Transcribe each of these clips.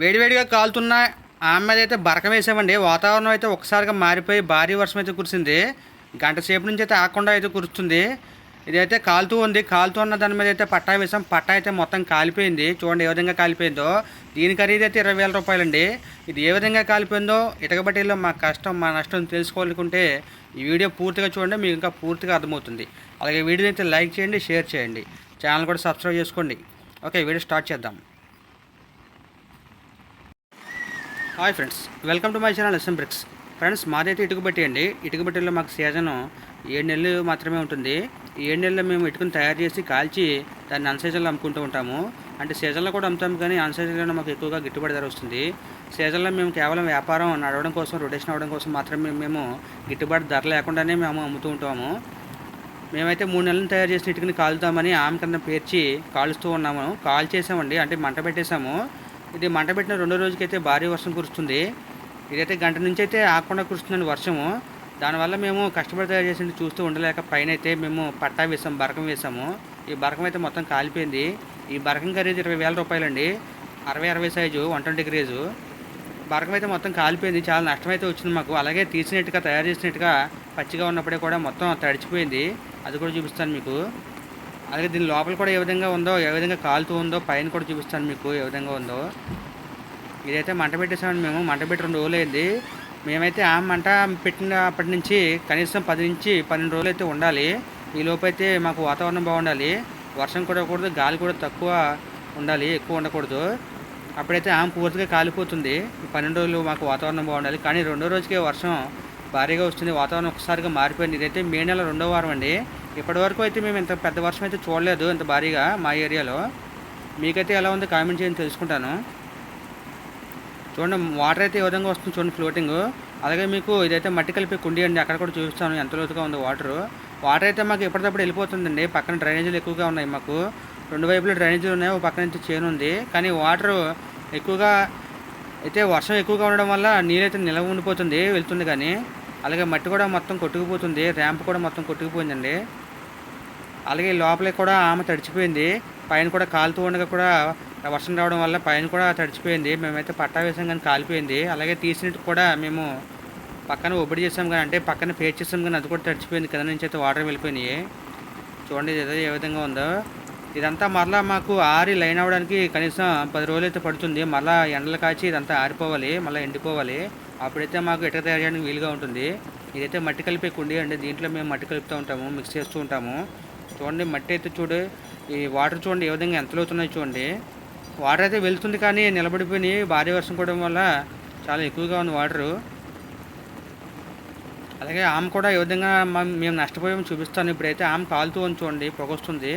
వేడివేడిగా కాలుతున్న ఆమె మీద అయితే బరకం వేసామండి. వాతావరణం అయితే ఒకసారిగా మారిపోయి భారీ వర్షం అయితే కురిసింది. గంట సేపు నుంచి అయితే ఆకుండా అయితే కురుస్తుంది. ఇదైతే కాలుతూ ఉంది. కాలుతూ ఉన్న దాని మీద అయితే పట్టా వేసాం. పట్టా అయితే మొత్తం కాలిపోయింది. చూడండి ఏ విధంగా కాలిపోయిందో. దీని ఖరీదు అయితే ఇరవై వేల రూపాయలండి. ఇది ఏ విధంగా కాలిపోయిందో ఇటకబట్టిలో మా కష్టం మా నష్టం తెలుసుకోవాలనుకుంటే ఈ వీడియో పూర్తిగా చూడండి. మీకు ఇంకా పూర్తిగా అర్థమవుతుంది. అలాగే వీడియోని అయితే లైక్ చేయండి షేర్ చేయండి. ఛానల్ కూడా సబ్స్క్రైబ్ చేసుకోండి. ఓకే వీడియో స్టార్ట్ చేద్దాం. Hi friends welcome to my channel SM bricks. Friends మాదైతే ఇటుక బట్టి అండి. ఇటుక బట్టిలో మాకు సీజన్ ఏడు నెలలు మాత్రమే ఉంటుంది. ఏడు నెలల్లో మేము ఇటుకను తయారు చేసి కాల్చి దాన్ని అన్ సీజన్లో అమ్ముకుంటూ ఉంటాము. అంటే సీజన్లో కూడా అమ్ముతాం కానీ అన్ సీజన్లో మాకు ఎక్కువగా గిట్టుబడి ధర వస్తుంది. సీజన్లో మేము కేవలం వ్యాపారం నడవడం కోసం రొటేషన్ అవ్వడం కోసం మాత్రమే మేము గిట్టుబాటు ధర లేకుండానే మేము అమ్ముతూ ఉంటాము. మేమైతే మూడు నెలలు తయారు చేసిన ఇటుకని కాలుతామని ఆమె కింద పేర్చి కాలుస్తూ ఉన్నాము. కాల్ చేసామండి అంటే మంట పెట్టేశాము. ఇది మంట పెట్టిన రెండో రోజుకైతే భారీ వర్షం కురుస్తుంది. ఇదైతే గంట నుంచి అయితే ఆకుండా కురుస్తుందండి వర్షము. దానివల్ల మేము కష్టపడి తయారు చేసింది చూస్తూ ఉండలేక పైన అయితే మేము పట్టా వేసాము బరకం వేసాము. ఈ బరకం అయితే మొత్తం కాలిపోయింది. ఈ బరకం ఖరీదు ఇరవై వేల రూపాయలండి. అరవై అరవై సైజు వన్ ట్వంటీ గ్రేజు బరకం అయితే మొత్తం కాలిపోయింది. చాలా నష్టం అయితే వచ్చింది మాకు. అలాగే తీసినట్టుగా తయారు చేసినట్టుగా పచ్చిగా ఉన్నప్పుడే కూడా మొత్తం తడిచిపోయింది. అది కూడా చూపిస్తాను మీకు. అలాగే దీని లోపల కూడా ఏ విధంగా ఉందో ఏ విధంగా కాలుతూ ఉందో పైన కూడా చూపిస్తాను మీకు ఏ విధంగా ఉందో. ఇదైతే మంట పెట్టేసామండి మేము. మంట పెట్టి రెండు రోజులు అయింది. మేమైతే ఆ మంట పెట్టినప్పటి నుంచి కనీసం పది నుంచి పన్నెండు రోజులు అయితే ఉండాలి. ఈ లోపు అయితే మాకు వాతావరణం బాగుండాలి. వర్షం కూడా కూడదు గాలి కూడా తక్కువ ఉండాలి ఎక్కువ ఉండకూడదు. అప్పుడైతే ఆమె పూర్తిగా కాలిపోతుంది. పన్నెండు రోజులు మాకు వాతావరణం బాగుండాలి. కానీ రెండో రోజుకే వర్షం భారీగా వస్తుంది. వాతావరణం ఒకసారిగా మారిపోయింది. ఇదైతే మే నెల రెండో వారం అండి. ఇప్పటి వరకు అయితే మేము ఇంత పెద్ద వర్షం అయితే చూడలేదు ఇంత భారీగా మా ఏరియాలో. మీకైతే ఎలా ఉంది కామెంట్ చేయని తెలుసుకుంటాను. చూడండి వాటర్ అయితే ఏ విధంగా వస్తుంది చూడండి ఫ్లోటింగ్ అలాగే మీకు ఇదైతే మట్టి కలిపి కుండి అండి అక్కడ కూడా చూపిస్తాను ఎంత లోతుగా ఉంది వాటర్. వాటర్ అయితే మాకు ఎప్పటికప్పుడు వెళ్ళిపోతుందండి పక్కన డ్రైనేజీలు ఎక్కువగా ఉన్నాయి మాకు. రెండు వైపులు డ్రైనేజీలు ఉన్నాయి ఒక పక్కన నుంచి చేను ఉంది. కానీ వాటర్ ఎక్కువగా అయితే వర్షం ఎక్కువగా ఉండడం వల్ల నీరు అయితే నిలవ ఉండిపోతుంది వెళ్తుంది కానీ. అలాగే మట్టి కూడా మొత్తం కొట్టుకుపోతుంది ర్యాంప్ కూడా మొత్తం కొట్టుకుపోయిందండి. అలాగే లోపల కూడా ఆమె తడిచిపోయింది. పైన కూడా కాలుతూ ఉండగా కూడా వర్షం రావడం వల్ల పైన కూడా తడిచిపోయింది. మేమైతే పట్టా వేసాం కానీ కాలిపోయింది. అలాగే తీసినట్టు కూడా మేము పక్కన ఒబ్బడి చేసాం కానీ అంటే పక్కన పేర్ చేసాం కానీ అది కూడా తడిచిపోయింది. కింద నుంచి అయితే వాటర్ వెళ్ళిపోయినాయి. చూడండి ఇది ఏ విధంగా ఉందో. ఇదంతా మరలా మాకు ఆరి లైన్ అవ్వడానికి కనీసం పది రోజులు అయితే పడుతుంది. మళ్ళీ ఎండలు కాచి ఇదంతా ఆరిపోవాలి మళ్ళీ ఎండిపోవాలి. అప్పుడైతే మాకు ఇటుక తయారు చేయడానికి వీలుగా ఉంటుంది. ఇదైతే మట్టి కలిపే కుండీ అండి. దీంట్లో మేము మట్టి కలుపుతూ ఉంటాము మిక్స్ చేస్తూ ఉంటాము. చూడండి మట్టి అయితే చూడు ఈ వాటర్ చూడండి ఏ విధంగా ఎంత లోతున్నాయి చూడండి. వాటర్ అయితే వెళ్తుంది కానీ నిలబడిపోయినాయి. భారీ వర్షం కూడా వల్ల చాలా ఎక్కువగా ఉంది వాటరు. అలాగే ఆమె కూడా ఏ విధంగా మేము నష్టపోయామో చూపిస్తాను. ఇప్పుడైతే ఆమె కాలుతూ ఉంది చూడండి పొగొస్తుంది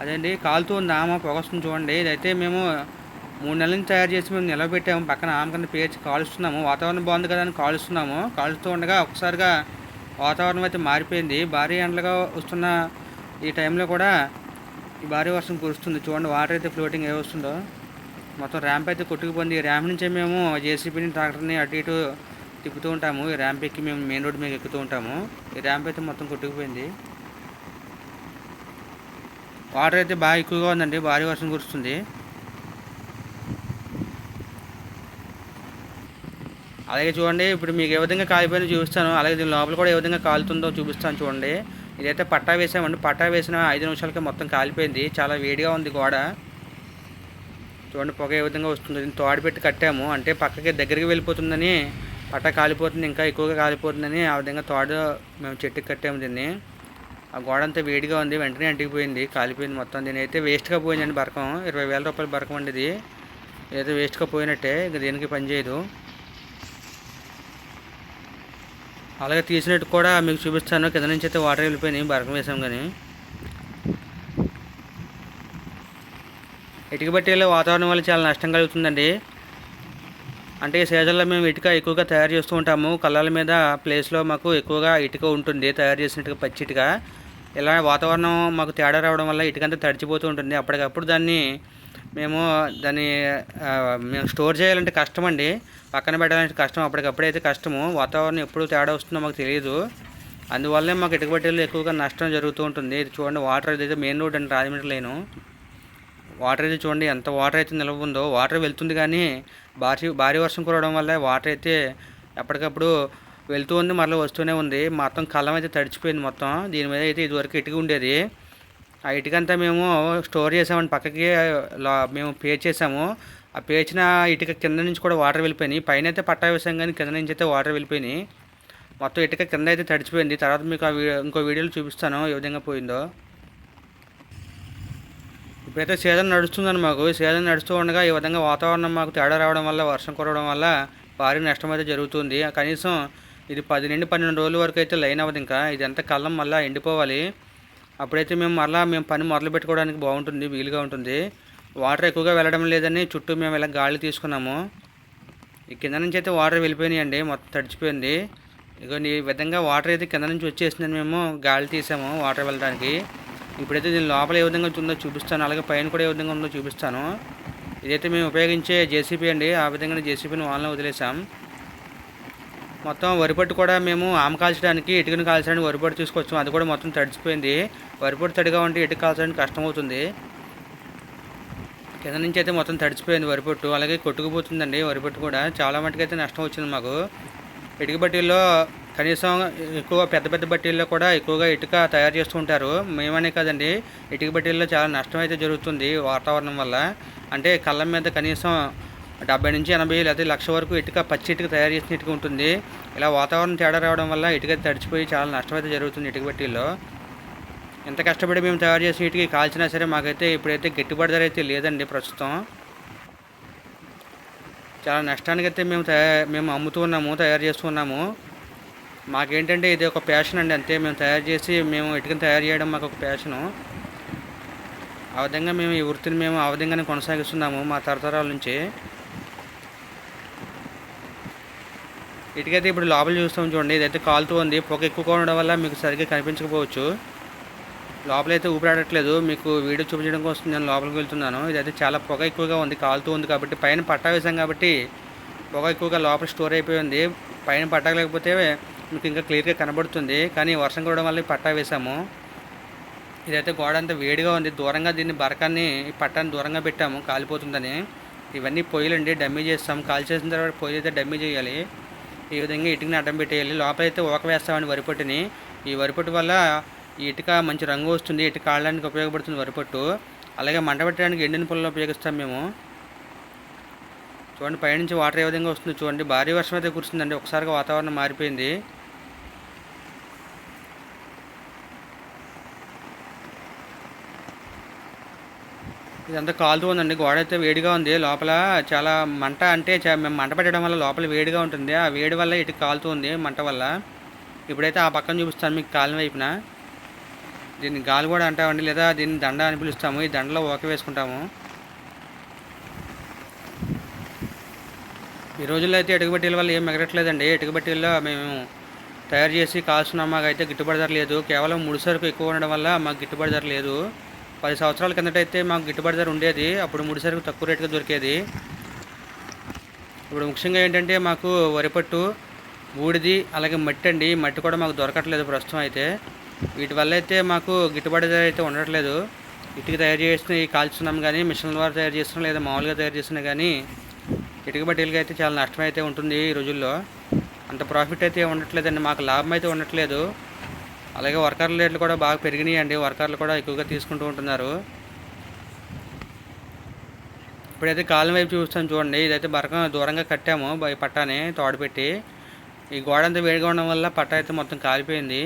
అదండి కాలుతూ ఉంది ఆమె పొగొస్తుంది చూడండి. ఇదైతే మేము మూడు నెలల నుంచి తయారు చేసి మేము నిలబెట్టాము. పక్కన ఆమె కింద పేర్చి కాలుస్తున్నాము. వాతావరణం బాగుంది కదా అని కాలుస్తున్నాము. కాలుస్తూ ఉండగా ఒకసారిగా వాతావరణం అయితే మారిపోయింది. భారీ ఎండలుగా వస్తున్న ఈ టైంలో కూడా ఈ భారీ వర్షం కురుస్తుంది. చూడండి వాటర్ అయితే ఫ్లోటింగ్ ఏ వస్తుందో. మొత్తం ర్యాంప్ అయితే కొట్టుకుపోయింది. ఈ ర్యాంప్ నుంచే మేము జేసీబీని ట్రాక్టర్ని అటు ఇటు తిప్పుతూ ఉంటాము. ఈ ర్యాంప్ ఎక్కి మేము మెయిన్ రోడ్ మీద ఎక్కుతూ ఉంటాము. ఈ ర్యాంప్ అయితే మొత్తం కొట్టుకుపోయింది. వాటర్ అయితే బాగా ఎక్కువగా ఉందండి. భారీ వర్షం కురుస్తుంది. అలాగే చూడండి ఇప్పుడు మీకు ఏ విధంగా కాలిపోయిందో చూపిస్తాను. అలాగే దీని లోపల కూడా ఏ విధంగా కాలుతుందో చూపిస్తాను చూడండి. ఇదైతే పట్టా వేసామండి. పట్టా వేసిన ఐదు నిమిషాలకే మొత్తం కాలిపోయింది. చాలా వేడిగా ఉంది గోడ. చూడండి పొగ ఏ విధంగా వస్తుంది. దీన్ని తోడు పెట్టి కట్టాము. అంటే పక్కకి దగ్గరికి వెళ్ళిపోతుందని పట్టా కాలిపోతుంది ఇంకా ఎక్కువగా కాలిపోతుందని ఆ విధంగా తోడు మేము చెట్టుకి కట్టాము దీన్ని. ఆ గోడ అంతా వేడిగా ఉంది. వెంటనే అంటికిపోయింది. కాలిపోయింది మొత్తం. దీని అయితే వేస్ట్గా పోయిందండి బరకం. ఇరవై వేల రూపాయల బరకం అండి ఇది. ఏదో వేస్ట్గా పోయినట్టే. ఇంకా దేనికి పని అలాగే తీసినట్టు కూడా మీకు చూపిస్తాను. కింద నుంచి అయితే వాటర్ వెళ్ళిపోయినాయి. బరకం వేసాం కానీ. ఇటుక బట్టీలో వాతావరణం వల్ల చాలా నష్టం కలుగుతుందండి. అంటే ఈ సీజన్లో మేము ఇటుక ఎక్కువగా తయారు చేస్తూ ఉంటాము. కళ్ళల మీద ప్లేస్లో మాకు ఎక్కువగా ఇటుక ఉంటుంది. తయారు చేసినట్టుగా పచ్చి ఇటుక. ఇలా వాతావరణం మాకు తేడా రావడం వల్ల ఇటుకంతా తడిచిపోతూ ఉంటుంది. అప్పటికప్పుడు దాన్ని మేము దాన్ని మేము స్టోర్ చేయాలంటే కష్టం అండి పక్కన పెట్టాలంటే కష్టం. అప్పటికప్పుడైతే అయితే కష్టము. వాతావరణం ఎప్పుడు తేడా వస్తుందో మాకు తెలియదు. అందువల్లే మాకు ఇటుకబట్టెలు ఎక్కువగా నష్టం జరుగుతూ ఉంటుంది. ఇది చూడండి వాటర్ ఇదైతే మెయిన్ రోడ్ అండి రాజమండ్రి లేను. వాటర్ అయితే చూడండి ఎంత వాటర్ అయితే నిల్వ ఉందో. వాటర్ వెళ్తుంది కానీ భారీ భారీ వర్షం కురవడం వల్ల వాటర్ అయితే ఎప్పటికప్పుడు వెళ్తూ ఉంది మరలా వస్తూనే ఉంది. మొత్తం కళ్ళం అయితే తడిచిపోయింది మొత్తం. దీని మీద అయితే ఇదివరకు ఇటుక ఉండేది. ఆ ఇటుకంతా మేము స్టోర్ చేసామని పక్కకి మేము పే చేసాము. ఆ పేచిన ఇటుక కింద నుంచి కూడా వాటర్ వెళ్ళిపోయినాయి. పైన అయితే పట్టా వేసాం కానీ కింద నుంచి అయితే వాటర్ వెళ్ళిపోయినాయి. మొత్తం ఇటుక కింద అయితే తడిచిపోయింది. తర్వాత మీకు ఆ వీ- ఇంకో వీడియోలో చూపిస్తాను ఏ విధంగా పోయిందో. ఇప్పుడైతే సీజన్ నడుస్తుందని మాకు. సీజన్ నడుస్తూ ఉండగా ఈ విధంగా వాతావరణం మాకు తేడా రావడం వల్ల వర్షం కురవడం వల్ల భారీ నష్టం అయితే జరుగుతుంది. కనీసం ఇది పది నుండి పన్నెండు రోజుల వరకు అయితే లైన్ అవ్వదు ఇంకా. ఇదంతా కళ్ళం మళ్ళీ ఎండిపోవాలి. అప్పుడైతే మేము మరలా మేము పని మొదలు పెట్టుకోవడానికి బాగుంటుంది వీలుగా ఉంటుంది. వాటర్ ఎక్కువగా వెళ్ళడం లేదని చుట్టూ మేము ఇలా గాలి తీసుకున్నాము. ఈ కింద నుంచి అయితే వాటర్ వెళ్ళిపోయినాయండి మొత్తం తడిచిపోయింది. ఇగో ఈ విధంగా వాటర్ అయితే కింద నుంచి వచ్చేసిందని మేము గాలి తీసాము వాటర్ వెళ్ళడానికి. ఇప్పుడైతే దీని లోపల ఏ విధంగా ఉందో చూపిస్తాను అలాగే పైన కూడా ఏ విధంగా ఉందో చూపిస్తాను. ఇదైతే మేము ఉపయోగించే జేసీబీ అండి ఆ విధంగా జేసీబీని వాళ్ళని వదిలేసాం మొత్తం వరిపట్టు కూడా మేము ఆమె కాల్చడానికి ఇటుకను కాల్చడానికి వరిపట్టు తీసుకొచ్చాం. అది కూడా మొత్తం తడిచిపోయింది. వరిపట్టు తడిగా ఉంటే ఇటుక కాల్చడానికి కష్టం అవుతుంది. కింద నుంచి అయితే మొత్తం తడిచిపోయింది వరిపొట్టు అలాగే కొట్టుకుపోతుందండి వరిపొట్టు కూడా. చాలా మటుకు అయితే నష్టం వచ్చింది మాకు. ఇటుక బట్టీల్లో కనీసం ఎక్కువ పెద్ద పెద్ద బట్టీల్లో కూడా ఎక్కువగా ఇటుక తయారు చేస్తూ ఉంటారు. మేమనే కదండి. ఇటుక బట్టీల్లో చాలా నష్టం అయితే జరుగుతుంది వాతావరణం వల్ల. అంటే కళ్ళం మీద కనీసం డెబ్బై నుంచి ఎనభై లేకపోతే లక్ష వరకు ఇటుక పచ్చి ఇటుక తయారు చేసిన ఇటుక ఉంటుంది. ఇలా వాతావరణం తేడా రావడం వల్ల ఇటుక తడిచిపోయి చాలా నష్టం అయితే జరుగుతుంది ఇటుక బట్టీల్లో ఎంత కష్టపడి మేము తయారు చేసిన ఇటుక కాల్చినా సరే మాకైతే ఇప్పుడైతే గిట్టుబాటు ధర అయితే లేదండి ప్రస్తుతం. చాలా నష్టానికి అయితే మేము తయా మేము అమ్ముతూ ఉన్నాము తయారు చేస్తూ ఉన్నాము. మాకేంటంటే ఇది ఒక ప్యాషన్ అండి అంతే. మేము తయారు చేసి మేము ఇటుకని తయారు చేయడం మాకు ఒక ప్యాషను ఆ విధంగా మేము ఈ వృత్తిని మేము ఆ విధంగానే కొనసాగిస్తున్నాము మా తరతరాల నుంచి. ఇటుకైతే ఇప్పుడు లోపల చూస్తాం చూడండి ఇదైతే కాలుతూ ఉంది. పొగ ఎక్కువగా ఉండడం వల్ల మీకు సరిగ్గా కనిపించకపోవచ్చు. లోపలైతే ఊపిరాడట్లేదు. మీకు వీడియో చూపించడం కోసం నేను లోపలికి వెళ్తున్నాను. ఇదైతే చాలా పొగ ఎక్కువగా ఉంది కాలుతూ ఉంది కాబట్టి పైన పట్టా వేసాం కాబట్టి పొగ ఎక్కువగా లోపల స్టోర్ అయిపోయి ఉంది. పైన పట్టలేకపోతే మీకు ఇంకా క్లియర్గా కనబడుతుంది. కానీ వర్షం కురవడం వల్ల ఈ పట్టా వేసాము ఇదైతే గోడ అంతా వేడిగా ఉంది. దూరంగా దీన్ని బరకాన్ని పట్టాన్ని దూరంగా పెట్టాము. కాలిపోతుందని. ఇవన్నీ పొయ్యిలండి డమ్మీ చేస్తాం. కాల్ చేసిన తర్వాత పొయ్యి అయితే డమ్మీ చేయాలి. ఈ విధంగా ఇటుకని అడ్డం పెట్టేయాలి. లోపలైతే ఊక వేస్తామండి వరిపొట్టుని. ఈ వరిపొట్టు వల్ల ఈ ఇటుక మంచి రంగు వస్తుంది. ఇటుక ఆడడానికి ఉపయోగపడుతుంది వరిపొట్టు. అలాగే మంట పెట్టడానికి ఎండిన పుల్లలో ఉపయోగిస్తాం మేము. చూడండి పైనుంచి వాటర్ ఏ విధంగా వస్తుంది చూడండి. భారీ వర్షం అయితే కురిసిందండి. ఒకసారిగా వాతావరణం మారిపోయింది. ఇదంతా కాలుతూ ఉందండి. గోడ అయితే వేడిగా ఉంది. లోపల చాలా మంట అంటే మేము మంట పెట్టడం వల్ల లోపల వేడిగా ఉంటుంది. ఆ వేడి వల్ల ఇటు కాలుతూ ఉంది మంట వల్ల. ఇప్పుడైతే ఆ పక్కన చూపిస్తాను మీకు కాలం వైపున. దీన్ని గాలి కూడా అంటామండి. లేదా దీన్ని దండ అని పిలుస్తాము. ఈ దండలో ఓకే వేసుకుంటాము. ఈ రోజుల్లో అయితే ఎటుకబట్టీల వల్ల ఏం మిగలట్లేదండి ఎటుకబట్టీల్లో మేము తయారు చేసి కాల్చున్నాం మాకు అయితే గిట్టుబాటు ధర లేదు. కేవలం ముడి సరుకు ఎక్కువ ఉండడం వల్ల మాకు గిట్టుబాటు ధర లేదు. పది సంవత్సరాల కిందటైతే మాకు గిట్టుబాటు ధర ఉండేది. అప్పుడు ముడి సరుకు తక్కువ రేటుగా దొరికేది. ఇప్పుడు ముఖ్యంగా ఏంటంటే మాకు వరిపట్టు బూడిది అలాగే మట్టి అండి. మట్టి కూడా మాకు దొరకట్లేదు ప్రస్తుతం అయితే. వీటి వల్ల అయితే మాకు గిట్టుబాటు ధర అయితే ఉండట్లేదు. ఇటుక తయారు చేసిన ఈ కాల్చున్నాం కానీ మిషన్ల ద్వారా తయారు చేస్తున్నాం లేదా మామూలుగా తయారు చేసినా కానీ ఇటుక బట్టీలకి అయితే చాలా నష్టం అయితే ఉంటుంది ఈ రోజుల్లో. అంత ప్రాఫిట్ అయితే ఉండట్లేదండి. మాకు లాభం అయితే ఉండట్లేదు. అలాగే వర్కర్ల రేట్లు కూడా బాగా పెరిగినాయి అండి వర్కర్లు కూడా ఎక్కువగా తీసుకుంటూ ఉంటున్నారు. ఇప్పుడైతే కాలం వైపు చూస్తాం చూడండి. ఇదైతే బరకం దూరంగా కట్టాము. పట్టాని తోడపెట్టి ఈ గోడ అంతా వేడిగా ఉండడం వల్ల పట్ట అయితే మొత్తం కాలిపోయింది.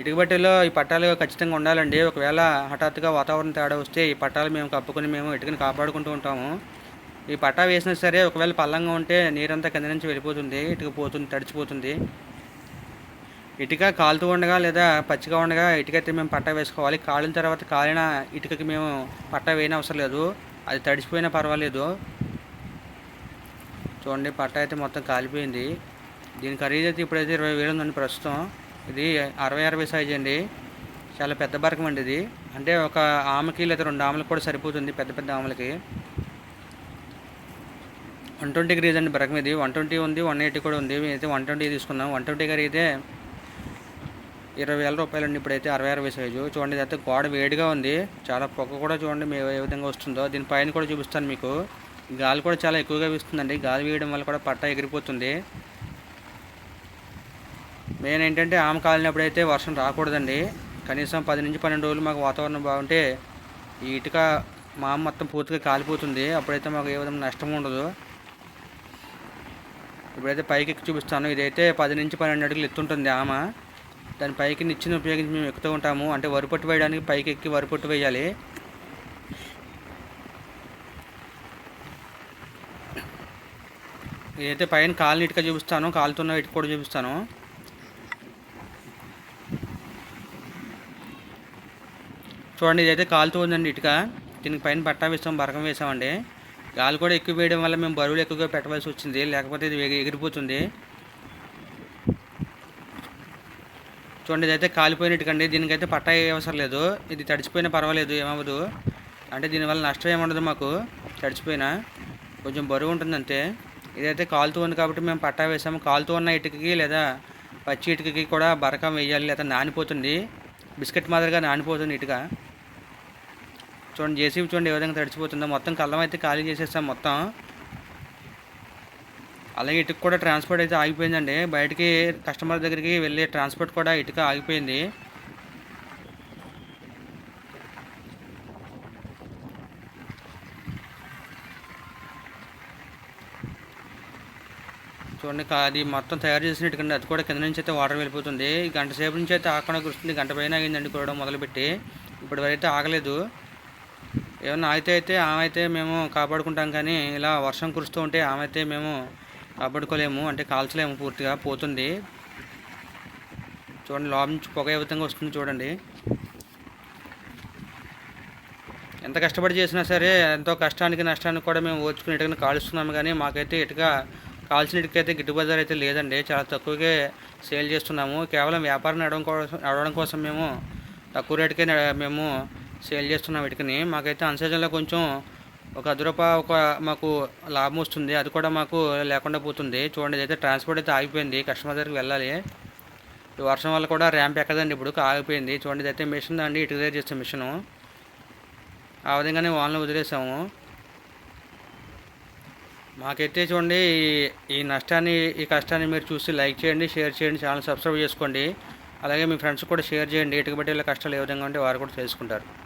ఇటుకబట్టిలో ఈ పట్టాలు ఖచ్చితంగా ఉండాలండి. ఒకవేళ హఠాత్తుగా వాతావరణం తేడా వస్తే ఈ పట్టాలు మేము కప్పుకొని మేము ఇటుకని కాపాడుకుంటూ ఉంటాము. ఈ పట్టా వేసినా సరే ఒకవేళ పల్లంగా ఉంటే నీరంతా కింద నుంచి వెళ్ళిపోతుంది ఇటుక పోతుంది తడిచిపోతుంది. ఇటుక కాలుతూ ఉండగా లేదా పచ్చిగా ఉండగా ఇటుక అయితే మేము పట్టా వేసుకోవాలి. కాలిన తర్వాత కాలిన ఇటుకకి మేము పట్టా వేయని అవసరం లేదు. అది తడిచిపోయినా పర్వాలేదు. చూడండి పట్టా అయితే మొత్తం కాలిపోయింది. దీని ఖరీదు అయితే ఇప్పుడైతే ఇరవై వేలు ఉందండి ప్రస్తుతం. ఇది అరవై అరవై సైజ్ అండి. చాలా పెద్ద బరకం అండి ఇది. అంటే ఒక ఆమెకి లేదా రెండు ఆమెలకు కూడా సరిపోతుంది పెద్ద పెద్ద ఆమెలకి. వన్ ట్వంటీ గ్రీజ్ అండి బరకం వన్ ట్వంటీ ఉంది వన్ ఎయిటీ కూడా ఉంది. అయితే వన్ ట్వంటీ తీసుకున్నాం. వన్ ట్వంటీ ఖరీదే ఇరవై వేల రూపాయలండి ఇప్పుడైతే అరవై అరవై సైజు. చూడండి అయితే గోడ వేడిగా ఉంది. చాలా పొగ కూడా చూడండి మీ ఏ విధంగా వస్తుందో. దీని పైన కూడా చూపిస్తాను మీకు. గాలి కూడా చాలా ఎక్కువగా వీస్తుందండి. గాలి వేయడం వల్ల కూడా పట్ట ఎగిరిపోతుంది. మెయిన్ ఏంటంటే ఆమె కాలినప్పుడైతే వర్షం రాకూడదండి. కనీసం పది నుంచి పన్నెండు రోజులు మాకు వాతావరణం బాగుంటే ఈ ఇటుక మామ మొత్తం పూర్తిగా కాలిపోతుంది. అప్పుడైతే మాకు ఏ విధంగా నష్టం ఉండదు. ఇప్పుడైతే పైకి ఎక్కి చూపిస్తాను. ఇదైతే పది నుంచి పన్నెండు అడుగులు ఎత్తుంటుంది ఆమె. దాని పైకి నిచ్చిన ఉపయోగించి మేము ఎక్కుతూ ఉంటాము. అంటే వరిపట్టు వేయడానికి పైకి ఎక్కి వరిపట్టు వేయాలి. ఇదైతే పైన కాలు ఇటుక చూపిస్తాను. కాలుతున్న ఇటుక కూడా చూపిస్తాను. చూడండి ఇదైతే కాలుతూ ఉందండి ఇటుక. దీనికి పైన బట్ట వేస్తాం బరకం వేసామండి గాలి కూడా ఎక్కువ వేయడం వల్ల మేము బరువులు ఎక్కువగా పెట్టవలసి వచ్చింది. లేకపోతే ఇది ఎగిరిపోతుంది. చూడండి ఇదైతే కాలిపోయినట్టుకండి. దీనికైతే పట్టా అవసరం లేదు. ఇది తడిచిపోయినా పర్వాలేదు ఏమవ్వదు. అంటే దీనివల్ల నష్టం ఏముండదు మాకు. తడిచిపోయినా కొంచెం బరువు ఉంటుంది అంతే ఇదైతే కాలుతూ ఉంది కాబట్టి మేము పట్టా వేసాము. కాలుతూ ఉన్న ఇటుకకి లేదా పచ్చి ఇటుకకి కూడా బరకం వేయాలి లేదా నానిపోతుంది. బిస్కెట్ మాదిరిగా నానిపోతుంది ఇటుక. చూడండి జేసీబీ చూడండి ఏ విధంగా తడిచిపోతుందో. మొత్తం కళ్ళం అయితే ఖాళీ చేసేస్తాం మొత్తం. అలాగే ఇటుక కూడా ట్రాన్స్పోర్ట్ అయితే ఆగిపోయిందండి. బయటికి కస్టమర్ దగ్గరికి వెళ్ళే ట్రాన్స్పోర్ట్ కూడా ఇటుక ఆగిపోయింది. చూడండి కా- అది మొత్తం తయారు చేసినట్టుకండి అది కూడా కింద నుంచి అయితే వాటర్ వెళ్ళిపోతుంది. గంట సేపు నుంచి అయితే ఆకుండా కురుస్తుంది. గంట పైన అయిందండి కురవడం మొదలుపెట్టి. ఇప్పుడు అయితే ఆగలేదు. ఏమన్నా అయితే అయితే ఆమె అయితే మేము కాపాడుకుంటాం కానీ ఇలా వర్షం కురుస్తూ ఉంటే ఆమె అయితే మేము కాపాడుకోలేము అంటే కాల్చలేము పూర్తిగా పోతుంది. చూడండి లోపల నుంచి పొగ ఏ విధంగా వస్తుంది చూడండి. ఎంత కష్టపడి చేసినా సరే ఎంతో కష్టానికి నష్టానికి కూడా మేము ఓచుకుని ఇటుకని కాలుస్తున్నాము కానీ మాకైతే ఇటుక కాల్చిన ఇటుకైతే గిట్టుబాటు ధర అయితే లేదండి. చాలా తక్కువగా సేల్ చేస్తున్నాము. కేవలం వ్యాపారం నడవడం కోసం నడవడం కోసం మేము తక్కువ రేటుకే మేము సేల్ చేస్తున్నాం ఇటుకని మాకైతే అన్సీజన్లో కొంచెం ఒక అర్ధ రూపాయ ఒక మాకు లాభం వస్తుంది. అది కూడా మాకు లేకుండా పోతుంది. చూడండి అయితే ట్రాన్స్పోర్ట్ అయితే ఆగిపోయింది. కస్టమర్ దగ్గరికి వెళ్ళాలి. ఈ వర్షం వల్ల కూడా ర్యాంప్ ఎక్కదండి ఇప్పుడు ఆగిపోయింది. చూడండి అయితే మిషన్ అండి ఇటుక దగ్గర చేసే మిషను. ఆ విధంగానే వాళ్ళని వదిలేసాము. మాకైతే చూడండి ఈ- ఈ నష్టాన్ని ఈ కష్టాన్ని మీరు చూసి లైక్ చేయండి షేర్ చేయండి ఛానల్ సబ్స్క్రైబ్ చేసుకోండి. అలాగే మీ ఫ్రెండ్స్ కూడా షేర్ చేయండి. ఇటుక బట్టి కష్టాలు ఏ విధంగా ఉంటే వారు కూడా తెలుసుకుంటారు.